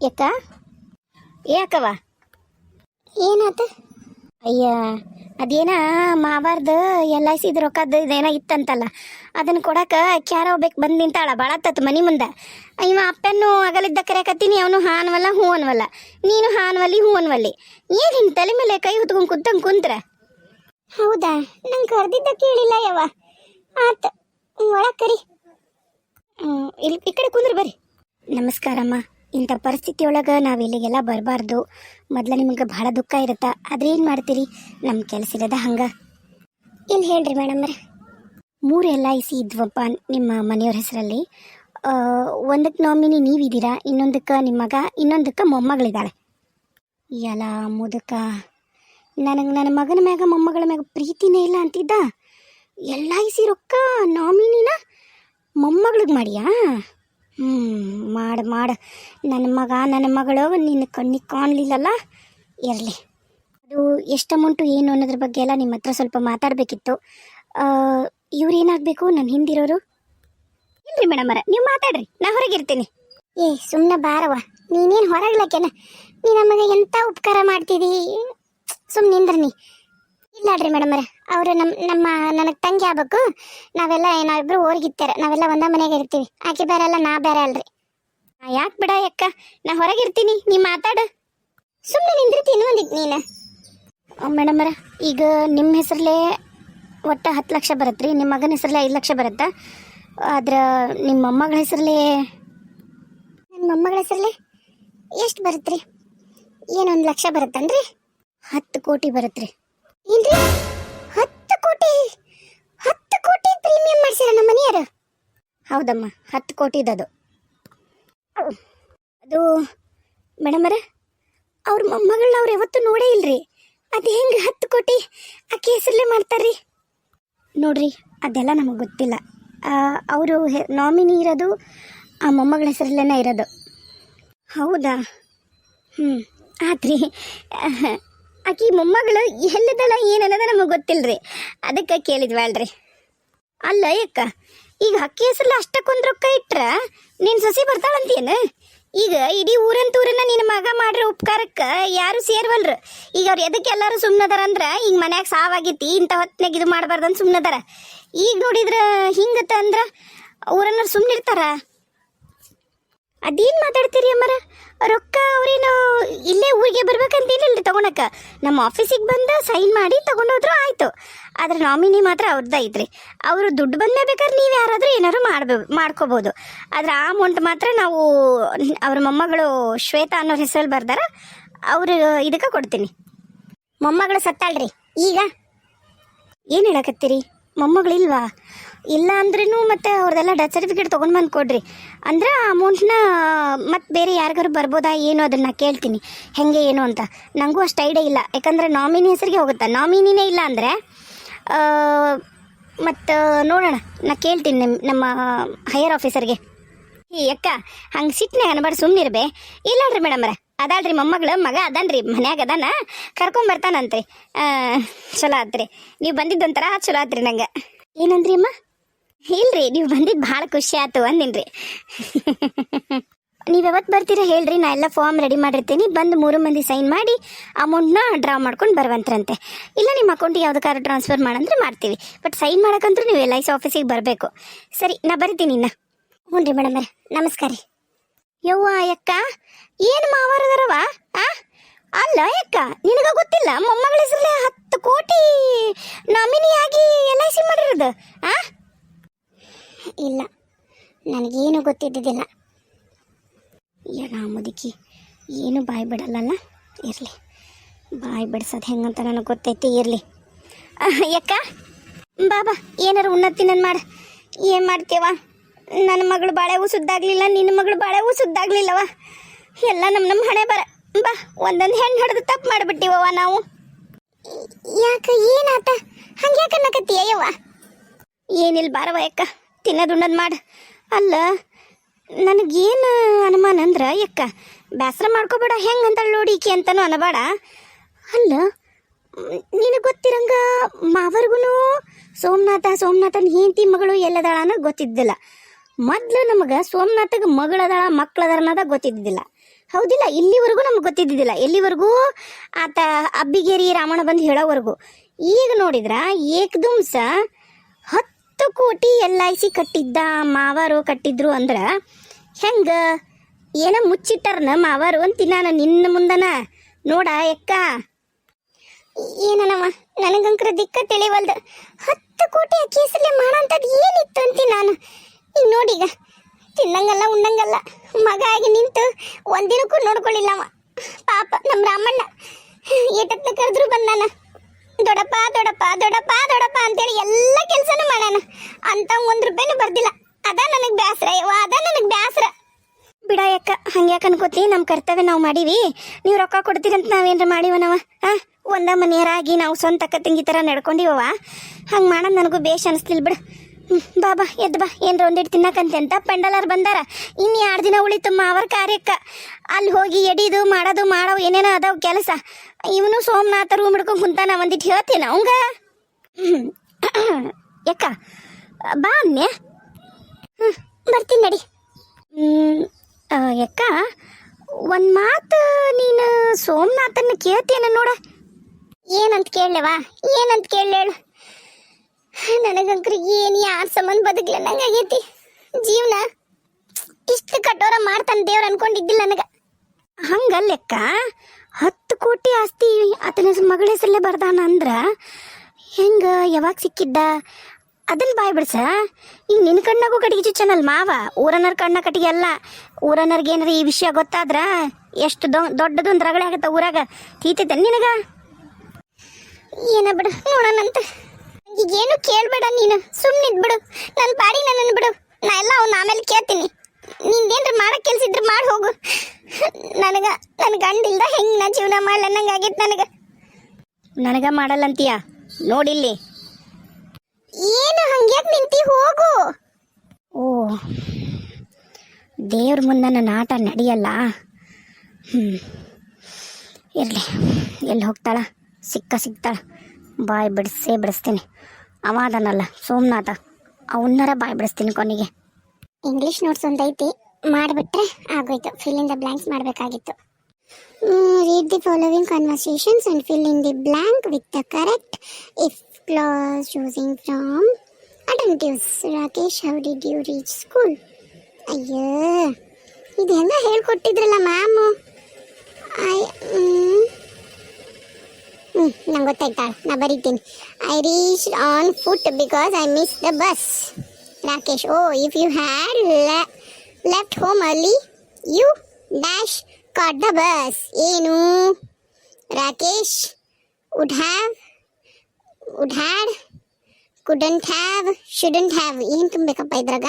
ಯಾಕ ಯಾಕವ ಏನಾತ? ಅಯ್ಯ ಅದೇನ ಮಾವಾರ್ದ ಎಲ್ ಐ ಸಿದ್ ರೊಕ್ಕದ ಇದೇನ ಇತ್ತಂತಲ್ಲ ಅದನ್ನ ಕೊಡಕ ಕ್ಯಾರ ಹೋಗ್ಬೇಕು ಬಂದು ನಿಂತಾಳ ಬಾಳ ತತ್ ಮನಿ ಮುಂದೆ. ಇವ ಅಪ್ಪನ್ನು ಅಗಲಿದ್ದ ಕರೆಯಕತ್ತೀನಿ ಅವನು ಹಾನ್ವಲ್ಲ ಹೂ ಅನ್ವಲ್ಲ. ನೀನು ಹಾನ್ವಲ್ಲಿ ಹೂ ಅನ್ವಲ್ಲಿ ಏನು ಹಿಂಗೆ ತಲೆ ಮೇಲೆ ಕೈ ಹೊತ್ಕೊಂಡು ಕುತ್ತಂಗೆ ಕುಂತ್ರ? ಹೌದಾ? ನಂಗೆ ಕರೆದಿದ್ದ ಕೇಳಿಲ್ಲ ಯವ ಆತ ಒಳಗೆ ಕರಿ. ಇಲ್ಲಿ ಈ ಕಡೆ ಕುಂದ್ರ ಬರ್ರಿ. ನಮಸ್ಕಾರಮ್ಮ. ಇಂಥ ಪರಿಸ್ಥಿತಿ ಒಳಗೆ ನಾವು ಇಲ್ಲಿಗೆಲ್ಲ ಬರಬಾರ್ದು. ಮೊದಲ ನಿಮ್ಗೆ ಭಾಳ ದುಃಖ ಇರುತ್ತಾ. ಆದ್ರೆ ಏನು ಮಾಡ್ತೀರಿ? ನಮ್ಮ ಕೆಲಸ ಇರೋದ ಹಂಗೆ. ಇಲ್ಲಿ ಹೇಳ್ರಿ ಮೇಡಮ್ರೆ ಮೂರು ಎಲ್ ಐ ಸಿ ಇದ್ವಪ್ಪ ನಿಮ್ಮ ಮನೆಯವ್ರ ಹೆಸರಲ್ಲಿ. ಒಂದಕ್ಕೆ ನಾಮಿನಿ ನೀವಿದ್ದೀರಾ? ಇನ್ನೊಂದಕ್ಕೆ ನಿಮ್ಮ ಮಗ, ಇನ್ನೊಂದಕ್ಕೆ ಮೊಮ್ಮಗಳಿದ್ದಾಳೆ. ಎಲ್ಲ ಮುದುಕ. ನನಗೆ ನನ್ನ ಮಗನ ಮ್ಯಾಗ, ಮೊಮ್ಮಗಳ ಮ್ಯಾಗ ಪ್ರೀತಿನೇ ಇಲ್ಲ ಅಂತಿದ್ದ. ಎಲ್ ಐ ಸಿ ರೊಕ್ಕ ನಾಮಿನಿನ ಮೊಮ್ಮಗಳಿಗೆ ಮಾಡಿಯಾ? ಹ್ಞೂ ಮಾಡು ಮಾಡು. ನನ್ನ ಮಗ, ನನ್ನ ಮಗಳು, ನಿನ್ನ ಕಣ್ಣಿಗೆ ಕಾಣಲಿಲ್ಲಲ್ಲ? ಇರಲಿ. ಅದು ಎಷ್ಟು ಅಮೌಂಟು ಏನು ಅನ್ನೋದ್ರ ಬಗ್ಗೆ ಎಲ್ಲ ನಿಮ್ಮ ಹತ್ರ ಸ್ವಲ್ಪ ಮಾತಾಡಬೇಕಿತ್ತು. ಇವ್ರು ಏನಾಗಬೇಕು? ನನ್ನ ಹಿಂದಿರೋರು? ಇಲ್ರಿ ಮೇಡಮರ ನೀವು ಮಾತಾಡ್ರಿ. ನಾ ಹೊರಗಿರ್ತೀನಿ ಏ ಸುಮ್ಮನೆ ಬಾರವ ನೀನೇನು ಹೊರಗ್ಲಕ್ಕೇನ ನೀ ನಮಗೆ ಎಂಥ ಉಪಕಾರ ಮಾಡ್ತಿದಿ? ಸುಮ್ಮನೆ ನೀ. ಇಲ್ಲಾಡ್ರಿ ಮೇಡಮರ ಅವರು ನಮ್ಮ ನಮ್ಮ, ನನಗೆ ತಂಗಿ ಆಗ್ಬೇಕು. ನಾವೆಲ್ಲ ನಾವಿಬ್ರು ಊರಿಗಿತ್ತಾರೆ ನಾವೆಲ್ಲ ಒಂದೇ ಮನೆಗೆ ಇರ್ತೀವಿ. ಆಕೆ ಬೇರೆ ಅಲ್ಲ, ನಾ ಬೇರೆ ಅಲ್ರಿ. ಯಾಕೆ ಬಿಡ ಯಕ್ಕ ನಾ ಹೊರಗಿರ್ತೀನಿ ನೀ ಮಾತಾಡು. ಸುಮ್ಮನೆ ನಿಂದಿರ್ತೀನಿ ನೀನ. ನೀನು ಮೇಡಮರ ಈಗ ನಿಮ್ಮ ಹೆಸರಲ್ಲೇ ಒಟ್ಟು ಹತ್ತು ಲಕ್ಷ ಬರುತ್ತೆ ರೀ ನಿಮ್ಮ ಮಗನ ಹೆಸರಲ್ಲೇ ಐದು ಲಕ್ಷ ಬರುತ್ತಾ? ಆದ್ರೆ ನಿಮ್ಮ ಮೊಮ್ಮಗಳ ಹೆಸರಲ್ಲೇ ನನ್ನ ಮೊಮ್ಮಗಳ ಹೆಸರಲ್ಲೇ ಎಷ್ಟು ಬರುತ್ತೆ ರೀ ಏನೊಂದು ಲಕ್ಷ ಬರುತ್ತನ್ರಿ? ಹತ್ತು ಕೋಟಿ ಬರುತ್ತೆ ರೀ ಏನ್ರಿ? ಹತ್ತು ಕೋಟಿ ಹತ್ತು ಕೋಟಿ ಪ್ರೀಮಿಯಂ ಮಾಡ್ಸಿರ ನಮ್ಮ ಮನೆಯವರು? ಹೌದಮ್ಮ, ಹತ್ತು ಕೋಟಿದದು ಅದು. ಮೇಡಮರ ಅವ್ರ ಮೊಮ್ಮಗಳನ್ನ ಅವ್ರು ಯಾವತ್ತೂ ನೋಡೇ ಇಲ್ರಿ. ಅದು ಹೆಂಗೆ ಹತ್ತು ಕೋಟಿ ಆ ಹೆಸರಲ್ಲೇ ಮಾಡ್ತಾರ್ರಿ? ನೋಡ್ರಿ, ಅದೆಲ್ಲ ನಮಗೆ ಗೊತ್ತಿಲ್ಲ. ಅವರು ನಾಮಿನಿ ಇರೋದು, ಆ ಮೊಮ್ಮಗಳ ಹೆಸರಲ್ಲೇ ಇರೋದು. ಹೌದಾ? ಹ್ಞೂ ಆತ್ರಿ ಆಕಿ ಮೊಮ್ಮಗಳು ಎಲ್ಲದಲ್ಲ ಏನನ್ನದ ನಮಗೆ ಗೊತ್ತಿಲ್ರಿ. ಅದಕ್ಕೆ ಕೇಳಿದ್ವಲ್ರಿ ಅಲ್ಲ ಯಕ್ಕ ಈಗ ಅಕ್ಕಿ ಹೆಸರಲ್ಲಿ ಅಷ್ಟಕ್ಕೊಂದು ರೊಕ್ಕ ಇಟ್ರ ನೀನು ಸಸಿ ಬರ್ತಾಳಂತೇನು? ಈಗ ಇಡೀ ಊರಂತೂರನ್ನ ನಿನ್ನ ಮಗ ಮಾಡ್ರ ಉಪಕಾರಕ್ಕೆ ಯಾರು ಸೇರ್ವಲ್ರು. ಈಗ ಅವ್ರು ಎದಕ್ಕೆ ಎಲ್ಲರೂ ಸುಮ್ಮನದಾರ ಅಂದ್ರೆ ಈಗ ಮನ್ಯಾಗ ಸಾವಾಗಿತ್ತು ಇಂಥ ಹೊತ್ನಾಗ ಇದು ಮಾಡಬಾರ್ದಂತ ಸುಮ್ಮನದಾರ ಈಗ ನೋಡಿದ್ರ ಹಿಂಗತ್ತ ಅಂದ್ರೆ ಊರನ್ನ ಸುಮ್ಮನಿರ್ತಾರ ಅದೇನು ಮಾತಾಡ್ತೀರಿ ಅಮ್ಮರ? ರೊಕ್ಕ ಅವ್ರೇನು ಇಲ್ಲೇ ಊರಿಗೆ ಬರ್ಬೇಕಂತೇನಿಲ್ರಿ ತಗೊಳಕ ನಮ್ಮ ಆಫೀಸಿಗೆ ಬಂದ ಸೈನ್ ಮಾಡಿ ತಗೊಂಡೋದ್ರು ಆಯ್ತು. ಆದ್ರೆ ನಾಮಿನಿ ಮಾತ್ರ ಅವ್ರದ್ದು ಐತ್ರಿ. ಅವರು ದುಡ್ಡು ಬಂದೇ ಬೇಕಾದ್ರೆ ನೀವು ಯಾರಾದರೂ ಏನಾದ್ರು ಮಾಡ್ಬೇ ಮಾಡ್ಕೋಬಹುದು ಆದ್ರೆ ಆ ಅಮೌಂಟ್ ಮಾತ್ರ ನಾವು ಅವ್ರ ಮೊಮ್ಮಗಳು ಶ್ವೇತಾ ಅನ್ನೋ ಹೆಸರಲ್ಲಿ ಬರ್ದಾರ, ಅವರು ಇದಕ್ಕೆ ಕೊಡ್ತೀನಿ. ಮೊಮ್ಮಗಳು ಸತ್ತಾಳ್ರಿ. ಈಗ ಏನು ಹೇಳಕತ್ತೀರಿ? ಮೊಮ್ಮಗಳಿಲ್ವಾ? ಇಲ್ಲ ಅಂದ್ರೂ ಮತ್ತೆ ಅವ್ರದ್ದೆಲ್ಲ ಡೆತ್ ಸರ್ಟಿಫಿಕೇಟ್ ತೊಗೊಂಡು ಬಂದು ಕೊಡ್ರಿ. ಅಂದ್ರೆ ಅಮೌಂಟ್ನ ಮತ್ತೆ ಬೇರೆ ಯಾರಿಗಾರು ಬರ್ಬೋದಾ, ಏನು ಅದನ್ನ ಕೇಳ್ತೀನಿ. ಹೆಂಗೆ, ಏನು ಅಂತ. ನನಗೂ ಅಷ್ಟು ಐಡಿಯಾ ಇಲ್ಲ. ಯಾಕಂದ್ರೆ ನಾಮಿನಿ ಹೆಸರಿಗೆ ಹೋಗುತ್ತಾ? ನಾಮಿನಿನೇ ಇಲ್ಲ ಅಂದರೆ ಮತ್ತು, ನೋಡೋಣ. ನಾ ಕೇಳ್ತೀನಿ ನಿಮ್ಮ ನಮ್ಮ ಹೈಯರ್ ಆಫೀಸರ್ಗೆ ಈ ಅಕ್ಕ, ಹಂಗೆ ಸಿಟ್ಟನೆ ಅನ್ಬಾರ್ದು ಸುಮ್ಮನಿರ್ಬೇ ಇಲ್ಲಲ್ರಿ ಮೇಡಮ್ರ ಅದಾಳ್ರಿ ಮೊಮ್ಮಗಳು, ಮಗ ಅದಾನ್ರಿ, ಮನ್ಯಾಗ ಅದಾನ. ಕರ್ಕೊಂಬರ್ತಾನಂತ್ರಿ ಚಲೋ ಆತ್ರಿ. ನೀವು ಬಂದಿದ್ದೊಂಥರ, ಚಲೋ ಆತ್ರಿ ನಂಗೆ. ಏನಂದ್ರಿ ಅಮ್ಮ? ಇಲ್ರಿ ನೀವು ಬಂದಿದ್ದು ಭಾಳ ಖುಷಿ ಆಯ್ತು ಅಂದಿನ್ರಿ. ನೀವು ಯಾವತ್ತು ಬರ್ತೀರಾ ಹೇಳ್ರಿ, ನಾ ಎಲ್ಲ ಫಾರ್ಮ್ ರೆಡಿ ಮಾಡಿರ್ತೀನಿ. ಬಂದು ಮೂರು ಮಂದಿ ಸೈನ್ ಮಾಡಿ ಅಮೌಂಟ್ನ ಡ್ರಾ ಮಾಡ್ಕೊಂಡು ಬರುವಂತ್ರಂತೆ. ಇಲ್ಲ ನಿಮ್ಮ ಅಕೌಂಟಿಗೆ ಯಾವ್ದಕ್ಕಾದ್ರೂ ಟ್ರಾನ್ಸ್ಫರ್ ಮಾಡಂದ್ರೆ ಮಾಡ್ತೀವಿ. ಬಟ್ ಸೈನ್ ಮಾಡೋಕ್ಕಂತೂ ನೀವು ಎಲ್ ಐ ಸಿ ಆಫೀಸಿಗೆ ಬರಬೇಕು. ಸರಿ, ನಾ ಬರ್ತೀನಿ ಇನ್ನ. ಹ್ಞೂ ರೀ ಮೇಡಮ್ ನಮಸ್ಕಾರ. ರೀ ಯವ್ವ ಯಕ್ಕ ಏನು ಮಾವಾರದರವ ಆ? ಅಲ್ಲ ಅಕ್ಕ ನಿನಗ ಗೊತ್ತಿಲ್ಲ, ಮೊಮ್ಮಗಳ ಹೆಸರಲ್ಲೇ ಹತ್ತು ಕೋಟಿ ನಾಮಿನಿಯಾಗಿ ಎಲ್ ಐ ಸಿ ಮಾಡಿರೋದು, ಆ? ಇಲ್ಲ. ನನಗೇನು ಗೊತ್ತಿದ್ದಿದ್ದಿಲ್ಲ. ಆ ಮುದುಕಿ ಏನು ಬಾಯಿ ಬಿಡಲ್ಲಲ್ಲ? ಇರಲಿ. ಬಾಯಿ ಬಿಡ್ಸೋದು ಹೆಂಗಂತ ನನಗೆ ಗೊತ್ತೈತಿ, ಇರಲಿ. ಯಕ್ಕ ಬಾಬಾ, ಏನಾರು ನಾನು ಮಾಡ. ಏನು ಮಾಡ್ತೇವ? ನನ್ನ ಮಗಳು ಬಾಳೆವು ಸುದ್ದಾಗಲಿಲ್ಲ ನಿನ್ನ ಮಗಳು ಬಾಳೆವು ಸುದ್ದಾಗಲಿಲ್ಲವ ಎಲ್ಲ ನಮ್ಮ ನಮ್ಮ ಹಣೆ ಬರ. ಬಾ, ಒಂದೊಂದು ಹೆಣ್ಣು ಹಿಡಿದು ತಪ್ಪು ಮಾಡಿಬಿಟ್ಟಿವವ ನಾವು. ಯಾಕ, ಏನಾತ? ಹಂಗ್ಯಾಕ ಅನ್ನಕತ್ತೀಯ ಯವ್ವ ಏನಿಲ್ಲ ಬಾರವ ಯಕ್ಕ ತಿನ್ನೋದು ಉಣ್ಣೋದು ಮಾಡು. ಅಲ್ಲ, ನನಗೇನು ಅನುಮಾನ ಅಂದ್ರೆ, ಯಕ್ಕ ಬೇಸರ ಮಾಡ್ಕೋಬೇಡ, ಹೆಂಗೆ ನೋಡಿ ಈಕೆ ಅಂತನೂ ಅನಬೇಡ. ಅಲ್ಲ, ನಿನಗೆ ಗೊತ್ತಿರಂಗ ಮಾವರ್ಗೂ ಸೋಮನಾಥ, ಸೋಮನಾಥನ ಹೆಂಡತಿ ಮಗಳು ಎಲ್ಲದಾಳ ಅನ್ನೋದು ಗೊತ್ತಿದ್ದಿಲ್ಲ. ಮೊದ್ಲು ನಮಗೆ ಸೋಮನಾಥಗೆ ಮಗಳದಾಳ ಮಕ್ಕಳದಾರ ಅನ್ನೋದ ಗೊತ್ತಿದ್ದಿಲ್ಲ. ಹೌದಿಲ್ಲ, ಇಲ್ಲಿವರೆಗೂ ನಮ್ಗೆ ಗೊತ್ತಿದ್ದಿದ್ದಿಲ್ಲ. ಎಲ್ಲಿವರೆಗೂ? ಆತ ಅಬ್ಬಿಗೇರಿ ರಾಮಣ್ಣ ಬಂದು ಹೇಳೋವರೆಗೂ. ಈಗ ನೋಡಿದ್ರ ಏಕದುಮ್ಸ ಹತ್ತು ಕೋಟಿ ಎಲ್ ಐ ಸಿ ಕಟ್ಟಿದ್ದ ಮಾವಾರು ಕಟ್ಟಿದ್ರು ಅಂದ್ರೆ ಹೆಂಗ? ಏನೋ ಮುಚ್ಚಿಟ್ಟಾರನ ಮಾವಾರು ನಾನು ನಿನ್ನ ಮುಂದನ? ನೋಡ ಎಕ್ಕ ಏನನವ? ನನಗಂಕರ ದಿಕ್ಕ ತಿಳಿವಲ್ದು. ಹತ್ತು ಕೋಟಿ ಕೇಸಲ್ಲಿ ಮಾಡೋಂಥದ್ದು ಏನಿತ್ತು ಅಂತೀನಿ ನಾನು? ಈಗ ನೋಡೀಗ ತಿನ್ನಂಗಲ್ಲ, ಉಣ್ಣಂಗಲ್ಲ. ಮಗ ಆಗಿ ನಿಂತು ಒಂದಿನಕ್ಕೂ ನೋಡ್ಕೊಳ್ಳಿಲ್ಲ ಅವ ಪಾಪ ನಮ್ಮ ರಾಮಣ್ಣ. ಏಟತ್ನ ಕರೆದ್ರು ಬಂದಾನ. ದೊಡಪ್ಪ ದೊಡಪ್ಪ ದೊಡಪ್ಪ ದೊಡಪ್ಪ ಅಂತೇಳಿ ಎಲ್ಲ ಕೆಲಸನೂ ಮಾಡ್ಯಾನ ಅಂತ ಒಂದು ರೂಪಾಯಿನೂ ಬರ್ದಿಲ್ಲ. ಅದ ನನಗೆ ಬ್ಯಾಸರ ಅದ ನನಗೆ ಬ್ಯಾಸರ. ಬಿಡ ಯಾಕ ಹಂಗ್ಯಾಕ ಅನ್ಕೋತಿ? ನಮ್ಮ ಕರ್ತವ್ಯ ನಾವು ಮಾಡೀವಿ. ನೀವು ರೊಕ್ಕ ಕೊಡ್ತೀರಂತ ನಾವೇನ್ರ ಮಾಡಿವ ನಾವ ಆ? ಒಂದ ಮನೆಯರಾಗಿ ನಾವು ಸ್ವಂತ ತಂಗಿ ಥರ ನಡ್ಕೊಂಡಿವವ ಹಂಗೆ ಮಾಡೋದು ನನಗೂ ಬೇಷ್ ಅನಿಸ್ಲಿಲ್ಲ ಬಿಡು. ಹ್ಮ್, ಬಾ ಬಾ. ಏನ್ರ ಒಂದಿಟ್ಟು ತಿನ್ನಕಂತೆ ಅಂತ ಪೆಂಡಲಾರ್ ಬಂದಾರ. ಇನ್ನು ಎರಡು ದಿನ ಉಳಿತು ಮಾವರ ಕಾರ್ಯಕ್ಕ. ಅಲ್ಲಿ ಹೋಗಿ ಎಡಿದು ಮಾಡೋದು ಮಾಡೋ ಏನೇನೋ ಅದಾವ ಕೆಲಸ. ಇವನು ಸೋಮನಾಥ ರೂಮ್ ಹಿಡ್ಕೊಂಡು ಕುಂತಾನ ಒಂದಿಟ್ಟು ಹೇಳ್ತೀನಿ ಅವಂಗ. ಯಾಕ ಬಾ ಅಮ್ಮೆ. ಹ್ಞೂ ಬರ್ತೀನಿ ನಡಿ. ಯಕ್ಕ ಒಂದು ಮಾತು ನೀನು ಸೋಮನಾಥನ್ನ ಕೇಳ್ತೇನೆ ನೋಡ. ಏನಂತ ಕೇಳವಾ ಏನಂತ ಕೇಳೇಳು ನನಗಂಕ್ರ ಏನು ಯಾರ ಸಂಬಂಧ ಬದುಕಲ? ನಂಗಾಗೈತಿ ಜೀವನ ಇಷ್ಟು ಕಠೋರ ಮಾಡ್ತಾನೆ ದೇವ್ರು ಅನ್ಕೊಂಡಿದ್ದಿಲ್ಲ ನನಗೆ. ಹಂಗ ಲೆಕ್ಕ? ಹತ್ತು ಕೋಟಿ ಆಸ್ತಿ ಆತನ ಮಗಳ ಹೆಸರಲ್ಲೇ ಬರ್ದಾನ ಅಂದ್ರ ಹೆಂಗ ಯಾವಾಗ ಸಿಕ್ಕಿದ್ದ? ಅದನ್ನ ಬಾಯ್ ಬಿಡ್ಸ. ಈಗ ನಿನ್ನ ಕಣ್ಣಾಗೂ ಕಟ್ಟಿಗೆ ಚುಚ್ಚನಲ್ ಮಾವ? ಊರನರ್ ಕಣ್ಣ ಕಟ್ಟಿಗೆ ಅಲ್ಲ. ಊರನರ್ಗೆ ಏನಾರ ಈ ವಿಷಯ ಗೊತ್ತಾದ್ರ? ಎಷ್ಟು ದೊಡ್ಡದೊಂದು ರಗಳೆ ಆಗತ್ತ ಊರಾಗ. ತೀತೈತೆ ನಿನಗ? ಏನ ಬಿಡು, ನೋಡೋಣಂತ. ಈಗೇನು ಕೇಳ್ಬೇಡ ನೀನು. ಸುಮ್ಮನೆ ಬಿಡು ನನ್ನ ಪಾಡಿ ನನ್ನನ್ನು ಬಿಡು. ನಾ ಎಲ್ಲ ಅವ್ನು ಆಮೇಲೆ ಕೇಳ್ತೀನಿ. ನಿಂದೇನ್ರ ಮಾಡಕ್ ಕೆಲ್ಸ ಇದ್ರೆ ಮಾಡಿ ಹೋಗು. ನನಗ ನನ್ನ ಗಂಡಿಲ್ದ ಹೆಂಗ್ ನಾ ಜೀವನ ಮಾಡ್ಲ ನನಗೆ ನನಗ. ನನಗ ಮಾಡಲ್ಲಂತೀಯ? ನೋಡಿಲ್ಲಿ. ಏನು ಹಂಗ್ಯಾಕ್ ನಿಂತಿ ಹೋಗು. ಓ, ದೇವ್ರ ಮುಂದೆ ನನ್ನ ಆಟ ನಡೆಯಲ್ಲ? ಹ್ಞೂ ಇರಲಿ. ಎಲ್ಲಿ ಹೋಗ್ತಾಳ? ಸಿಕ್ಕ ಸಿಗ್ತಾಳ. ಬಾಯ್ ಬಿಡಿಸೇ ಬಿಡಿಸ್ತೀನಿ. ಅವಾದನಲ್ಲ, ಸೋಮನಾಥ ಅವನ್ನರ ಬಾಯ್ ಬಿಡಿಸ್ತೀನಿ ಕೊನೆಗೆ. ಇಂಗ್ಲೀಷ್ ನೋಟ್ಸ್ ಒಂದೈತಿ, ಮಾಡಿಬಿಟ್ರೆ ಆಗೋಯ್ತು. ಫಿಲ್ ಇನ್ ದ ಬ್ಲ್ಯಾಂಕ್ಸ್ ಮಾಡಬೇಕಾಗಿತ್ತು. Read the following conversations and fill in the blank with the correct if clause choosing from alternatives Rakesh how did you reach school ಅಯ್ಯೋ, ಇದು ಹೆಂಗ ಹೇಳ್ಕೊಟ್ಟಿದ್ರಲ್ಲ ಮ್ಯಾಮು ಐ ನಂಗೆ ಗೊತ್ತಾಯ್ತಾಳ ನಾ ಬರೀತೀನಿ. I reach on foot because I miss the bus Rakesh, oh if you had left home early you dash caught the bus ಏನು? Rakesh would have would had couldn't have shouldn't have ಏನು ತುಂಬಬೇಕಪ್ಪ ಇದ್ರಾಗ?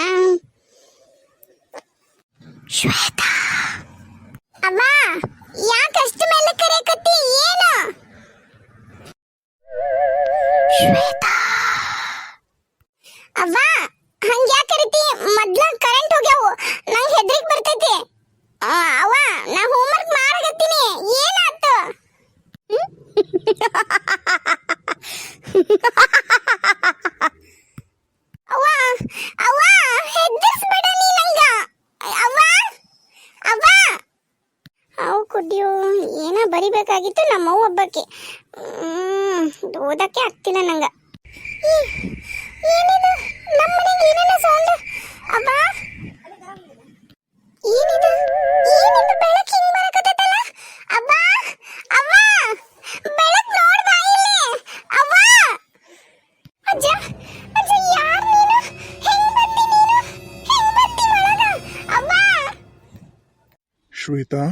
ಶ್ವೇತಾ! ಅವ್ವ ಯಾಕಷ್ಟು ಮೇಲೆ ಕರೆಯಕತ್ತಿ ಏನು? ಶ್ವೇತಾ ಅವ್ವ ಹಂಗ ಯಾಕೆ ಕರಿತಿ ಮೊದ್ಲ ಕರೆಂಟ್ ಹೋಗ್ಯಾವು ನಂಗೆ ಹೆದ್ರಿಕ್ ಬರ್ತೈತಿ ಆ, ಅವ್ವ ನಾ ಹೋಮ್ವರ್ಕ್ ಮಾಡಕತ್ತೀನಿ ಏನಾತು ಅವ್ವ ಅವ್ವ ಹೆದರ್ಸ್ಬೇಡ ನೀ ನಂಗ ಅವ್ವ ಅವ್ವ ಅವು ಕುಡಿಯೋ ಏನ ಬರಿಬೇಕಾಗಿತ್ತು ನಮ್ಮವ್ವ ಒಬ್ಬಕ್ಕೆ ಓದಕ್ಕೆ ಆಗ್ತಿಲ್ಲ ನಂಗ. ನಮ್ಮ ಹಿಂಗ್ ಶ್ವೇತಾ?